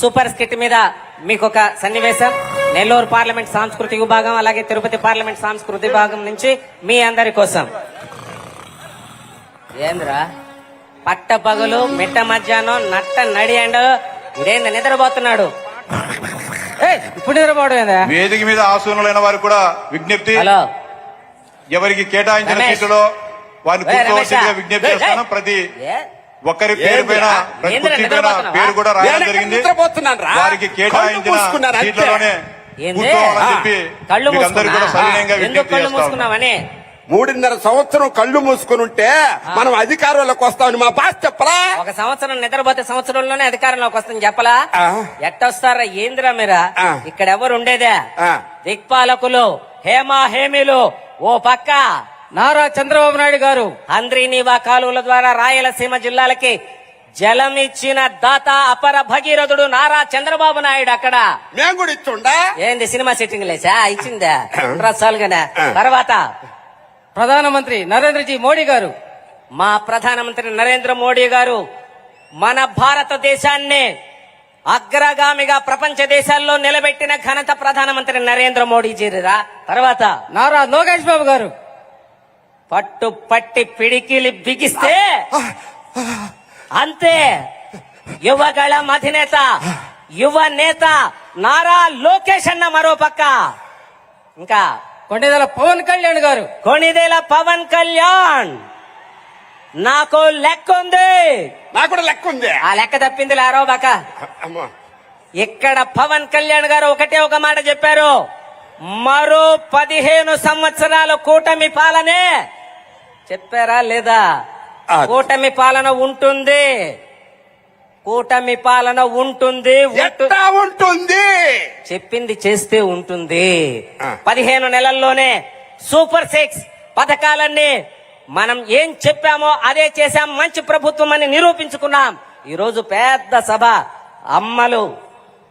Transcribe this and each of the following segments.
Super skit మీద మీకు ఒక సన్నివేశం. నెల్లూరు పార్లమెంట్ సాంస్కృతిక విభాగం అలాగే తిరుపతి పార్లమెంట్ సాంస్కృతిక విభాగం నుంచి మీ అందరి కోసం. ఏంద్రా? పట్ట పగలు మిట్ట మధ్యాహ్నం నట్ట నడి అండ్ ఇదేంది నిద్రపోతున్నాడు. ఇప్పుడు నిద్రపోవడం ఏందా వేదిక మీద ఆసూనులైన వారు కూడా విజ్ఞప్తి హలో. ఎవరికి కేటాయించిన. సీట్లలో వారిని. విజ్ఞప్తి చేస్తాను. ప్రతి ఏ? ఒక్కరి పేరు పైన? పేరు కూడా రాయడం జరిగింది. వారికి కళ్ళు కేటాయించిన. సీట్లలోనే మూడున్నర సంవత్సరం కళ్ళు మూసుకుని ఉంటే మనం అధికారంలోకి వస్తామని మా బాస్ చెప్పరా ఒక సంవత్సరం నిద్రపోతే సంవత్సరంలోనే అధికారంలోకి వస్తుంది చెప్పలా. ఎట్టొస్తారా ఏందిరా మీరా. ఇక్కడ ఎవరు ఉండేదే. దిక్పాలకులు హేమా హేమిలు ఓ పక్క నారా చంద్రబాబు నాయుడు గారు. అంద్రీనీవా కాలువల ద్వారా రాయలసీమ జిల్లాలకి జలం ఇచ్చిన దాత అపర భగీరథుడు నారా చంద్రబాబు నాయుడు అక్కడ. మేము కూడా ఇచ్చుండా ఏంది సినిమా సెట్టింగ్ లేసా ఇచ్చిందా? రసాలుగానే. తర్వాత? ప్రధానమంత్రి నరేంద్రజీ మోడీ గారు. మా ప్రధానమంత్రి నరేంద్ర మోడీ గారు మన భారతదేశాన్ని అగ్రగామిగా ప్రపంచ దేశాల్లో నిలబెట్టిన ఘనత ప్రధానమంత్రి నరేంద్ర మోడీ జీరిరా. తర్వాత? నారా లోకేష్ బాబు గారు. పట్టు పట్టి పిడికిలి బిగిస్తే అంతే. యువగళం అధినేత యువ నేత నారా లోకేష్ అన్న మరో పక్క. ఇంకా కొండేదల పవన్ కళ్యాణ్ గారు. కొణిదేల పవన్ కళ్యాణ్. నాకు లెక్క ఉంది నాకు కూడా లెక్క ఉంది ఆ లెక్క తప్పింది లారో బాక అమ్మో. ఇక్కడ పవన్ కళ్యాణ్ గారు ఒకటే ఒక మాట చెప్పారు. మరో పదిహేను సంవత్సరాల కూటమి పాలనే చెప్పారా లేదా. కూటమి పాలన ఉంటుంది. కూటమి పాలన ఉంటుంది. ఉంటుంది? చెప్పింది చేస్తే ఉంటుంది. పదిహేను నెలల్లోనే సూపర్ సిక్స్ పథకాలన్నీ మనం ఏం చెప్పామో అదే చేశాం. మంచి ప్రభుత్వం అని నిరూపించుకున్నాం. ఈ రోజు పెద్ద సభ. అమ్మలు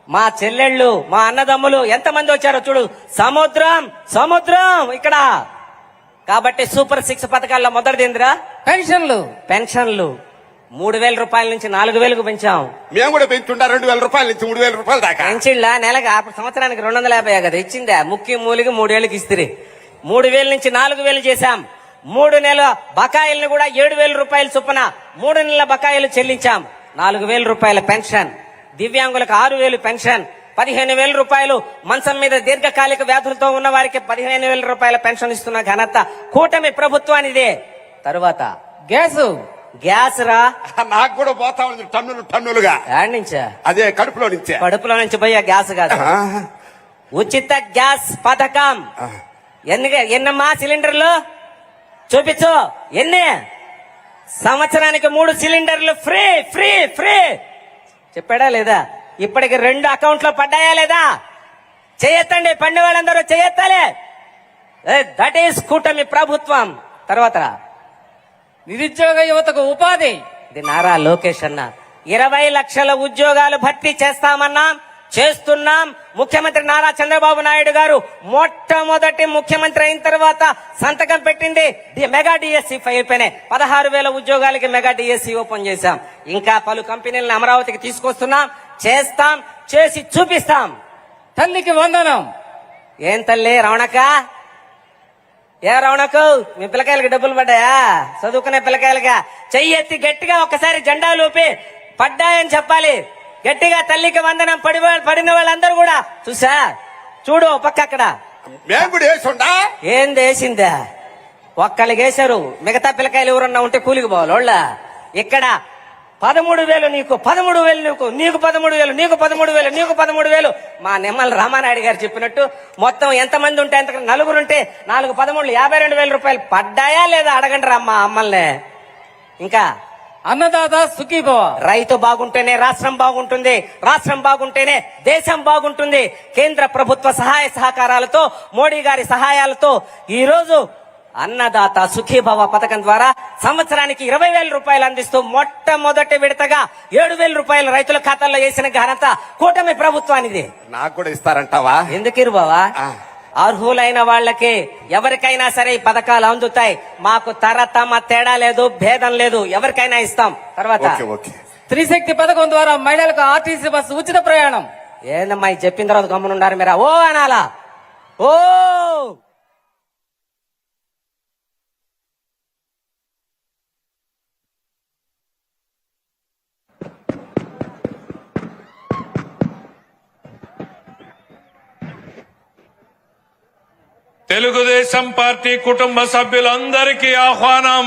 మా చెల్లెళ్ళు మా అన్నదమ్ములు ఎంతమంది వచ్చారో చూడు. సముద్రం సముద్రం ఇక్కడ. కాబట్టి సూపర్ సిక్స్ పథకాల్లో మొదటిదిందిరా పెన్షన్లు. పెన్షన్లు. మూడు వేల రూపాయల నుంచి నాలుగు వేలకు పెంచాం. మేము కూడా పెంచుండా రెండు వేల రూపాయల నుంచి మూడు వేల రూపాయల దాకా. పెంచిళ్ళ? నెలగా అప్పుడు సంవత్సరానికి రెండు వందల యాభై కదా? ఇచ్చిందా? ముఖ్య మూలికి మూడేళ్ళకి ఇస్తిరి. మూడు వేల నుంచి నాలుగు వేలు చేశాం. మూడు నెలల బకాయిల్ని కూడా ఏడు వేల రూపాయలు చొప్పున మూడు నెలల బకాయిలు చెల్లించాం. నాలుగు వేల రూపాయల పెన్షన్. దివ్యాంగులకు ఆరు వేలు పెన్షన్. పదిహేను వేల రూపాయలు మంచం మీద దీర్ఘకాలిక వ్యాధులతో ఉన్న వారికి పదిహేను వేల రూపాయల పెన్షన్ ఇస్తున్న ఘనత కూటమి ప్రభుత్వానిదే. తరువాత గ్యాస్. గ్యాస్ రా. నాకు కూడా పోతా ఉంది టన్నులు టన్నులుగా. నుంచా. అదే కడుపులో నుంచే. కడుపులో నుంచి పోయే గ్యాస్ కాదు. ఉచిత గ్యాస్ పథకం. ఎన్ని ఎన్నమ్మా సిలిండర్లు? చూపించు. ఎన్ని? సంవత్సరానికి మూడు సిలిండర్లు ఫ్రీ ఫ్రీ ఫ్రీ. చెప్పాడా లేదా? ఇప్పటికి రెండు అకౌంట్లో పడ్డాయా లేదా? చేయొత్తండి పండి వాళ్ళందరూ చేయొత్తాలే దట్ ఈస్ కూటమి ప్రభుత్వం. తర్వాత నిరుద్యోగ యువతకు ఉపాధి. ఇది నారా లోకేష్ అన్న. ఇరవై లక్షల ఉద్యోగాలు భర్తీ చేస్తామన్నాం చేస్తున్నాం. ముఖ్యమంత్రి నారా చంద్రబాబు నాయుడు గారు మొట్టమొదటి ముఖ్యమంత్రి అయిన తర్వాత సంతకం పెట్టింది. మెగా డిఎస్సి ఫైల్ పైనే. పదహారు వేల ఉద్యోగాలకి మెగా డిఎస్సి ఓపెన్ చేశాం. ఇంకా పలు కంపెనీలను అమరావతికి తీసుకొస్తున్నాం. చేస్తాం చేసి చూపిస్తాం. తల్లికి వందనం. ఏం తల్లి రమణక్క? ఏ రమణకు? మీ పిల్లకాయలకి డబ్బులు పడ్డాయా? చదువుకునే పిల్లకాయలుగా చెయ్యి ఎత్తి గట్టిగా ఒకసారి జెండా లోపి పడ్డాయని చెప్పాలి. గట్టిగా తల్లికి వందనం పడి పడిన వాళ్ళందరూ కూడా చూసా? చూడు పక్క అక్కడ. ఏం వేసిందా? ఒక్కళ్ళకి వేశారు. మిగతా పిల్లకాయలు ఎవరన్నా ఉంటే కూలికి పోవాలి వాళ్ళ ఇక్కడ పదమూడు వేలు నీకు పదమూడు వేలు నీకు నీకు పదమూడు వేలు నీకు పదమూడు వేలు నీకు పదమూడు వేలు. మా నిమ్మల రామానాయుడు గారు చెప్పినట్టు మొత్తం ఎంతమంది ఉంటే ఎంత నలుగురు ఉంటే నాలుగు పదమూడు యాభై రెండు వేల రూపాయలు పడ్డాయా లేదా అడగండి రా మా అమ్మల్ని. ఇంకా అన్నదాత సుఖీభవ రైతు బాగుంటేనే రాష్ట్రం బాగుంటుంది రాష్ట్రం బాగుంటేనే దేశం బాగుంటుంది. కేంద్ర ప్రభుత్వ సహాయ సహకారాలతో మోడీ గారి సహాయాలతో ఈ రోజు అన్నదాత సుఖీభవ పథకం ద్వారా సంవత్సరానికి ఇరవై వేల రూపాయలు అందిస్తూ మొట్టమొదటి విడతగా ఏడు వేల రూపాయలు రైతుల ఖాతాల్లో వేసిన ఘనత కూటమి ప్రభుత్వానిది. నాకు కూడా ఇస్తారంటావా? ఎందుకు ఇరు బావా? ఆ. అర్హులైన వాళ్ళకి ఎవరికైనా సరే ఈ పథకాలు అందుతాయి. మాకు తరతమ తేడా లేదు భేదం లేదు. ఎవరికైనా ఇస్తాం. తర్వాత ఓకే ఓకే. స్త్రీ శక్తి పథకం ద్వారా మహిళలకు ఆర్టీసీ బస్సు ఉచిత ప్రయాణం. ఏందమ్మా చెప్పిన తర్వాత గమ్మునుండారు మీరా? ఓ అనాలా. ఓ! తెలుగుదేశం పార్టీ కుటుంబ సభ్యులందరికీ ఆహ్వానం.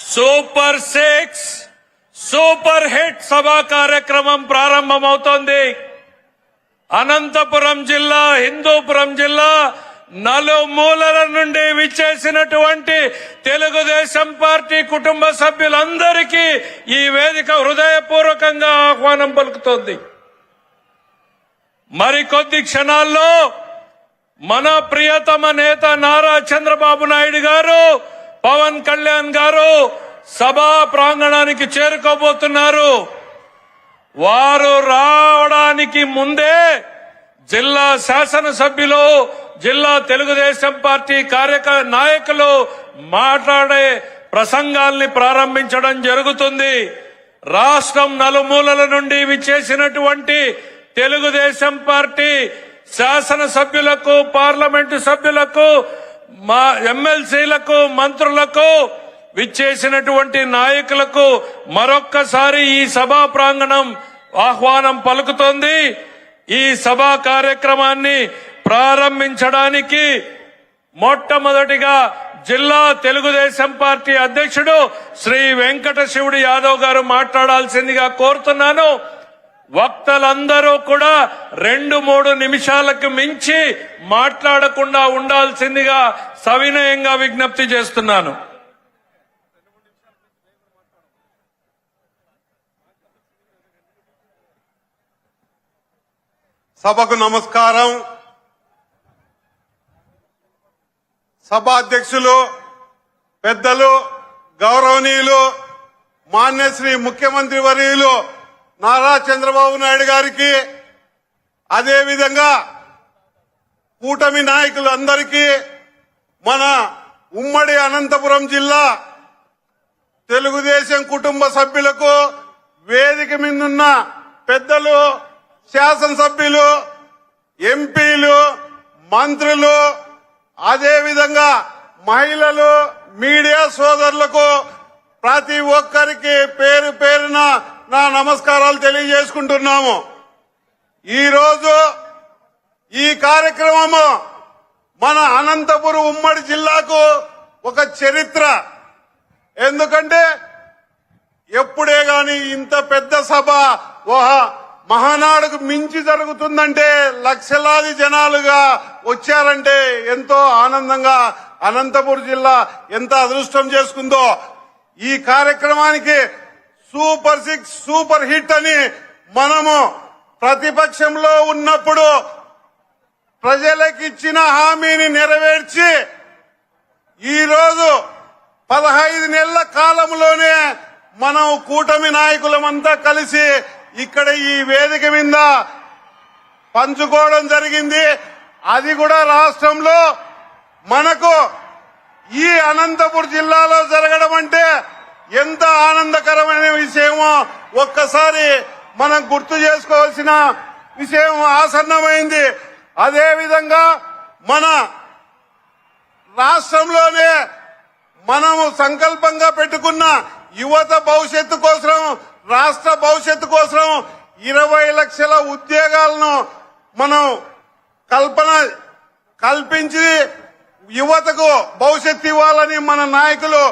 సూపర్ సిక్స్ సూపర్ హిట్ సభా కార్యక్రమం ప్రారంభమవుతోంది. అనంతపురం జిల్లా హిందూపురం జిల్లా నలుమూలల నుండి విచ్చేసినటువంటి తెలుగుదేశం పార్టీ కుటుంబ సభ్యులందరికీ ఈ వేదిక హృదయపూర్వకంగా ఆహ్వానం పలుకుతోంది. మరికొద్ది క్షణాల్లో మన ప్రియతమ నేత నారా చంద్రబాబు నాయుడు గారు పవన్ కళ్యాణ్ గారు సభా ప్రాంగణానికి చేరుకోబోతున్నారు. వారు రావడానికి ముందే జిల్లా శాసనసభ్యులు జిల్లా తెలుగుదేశం పార్టీ కార్యక నాయకులు మాట్లాడే ప్రసంగాల్ని ప్రారంభించడం జరుగుతుంది. రాష్ట్రం నలుమూలల నుండి విచ్చేసినటువంటి తెలుగుదేశం పార్టీ శాసనసభ్యులకు పార్లమెంటు సభ్యులకు మా ఎమ్మెల్సీలకు మంత్రులకు విచ్చేసినటువంటి నాయకులకు మరొక్కసారి ఈ సభా ప్రాంగణం ఆహ్వానం పలుకుతోంది. ఈ సభా కార్యక్రమాన్ని ప్రారంభించడానికి మొట్టమొదటిగా జిల్లా తెలుగుదేశం పార్టీ అధ్యక్షుడు శ్రీ వెంకట శివుడు యాదవ్ గారు మాట్లాడాల్సిందిగా కోరుతున్నాను. వక్తలందరూ కూడా రెండు మూడు నిమిషాలకు మించి మాట్లాడకుండా ఉండాల్సిందిగా సవినయంగా విజ్ఞప్తి చేస్తున్నాను. సభకు నమస్కారం. సభాధ్యక్షులు పెద్దలు గౌరవనీయులు మాన్యశ్రీ ముఖ్యమంత్రి వర్యులు నారా చంద్రబాబు నాయుడు గారికి అదేవిధంగా కూటమి నాయకులందరికీ మన ఉమ్మడి అనంతపురం జిల్లా తెలుగుదేశం కుటుంబ సభ్యులకు వేదిక మీదున్న పెద్దలు శాసనసభ్యులు ఎంపీలు మంత్రులు అదేవిధంగా మహిళలు మీడియా సోదరులకు ప్రతి ఒక్కరికి పేరు పేరున నా నమస్కారాలు తెలియజేసుకుంటున్నాము. ఈరోజు ఈ కార్యక్రమము మన అనంతపురం ఉమ్మడి జిల్లాకు ఒక చరిత్ర. ఎందుకంటే ఎప్పుడే గాని ఇంత పెద్ద సభ మహానాడుకు మించి జరుగుతుందంటే లక్షలాది జనాలుగా వచ్చారంటే ఎంతో ఆనందంగా అనంతపురం జిల్లా ఎంత అదృష్టం చేసుకుందో ఈ కార్యక్రమానికి సూపర్ సిక్స్ సూపర్ హిట్ అని మనము ప్రతిపక్షంలో ఉన్నప్పుడు ప్రజలకిచ్చిన హామీని నెరవేర్చి ఈరోజు పదహైదు నెలల కాలంలోనే మనం కూటమి నాయకులమంతా కలిసి ఇక్కడ ఈ వేదిక మీద పంచుకోవడం జరిగింది. అది కూడా రాష్ట్రంలో మనకు ఈ అనంతపురం జిల్లాలో జరగడం అంటే ఎంత ఆనందకరమైన విషయమో ఒక్కసారి మనం గుర్తు చేసుకోవాల్సిన విషయం ఆసన్నమైంది. అదే విధంగా మన రాష్ట్రంలోనే మనము సంకల్పంగా పెట్టుకున్న యువత భవిష్యత్తు కోసం రాష్ట్ర భవిష్యత్తు కోసం ఇరవై లక్షల ఉద్యోగాలను మనం కల్పన కల్పించి యువతకు భవిష్యత్తు ఇవ్వాలని మన నాయకులు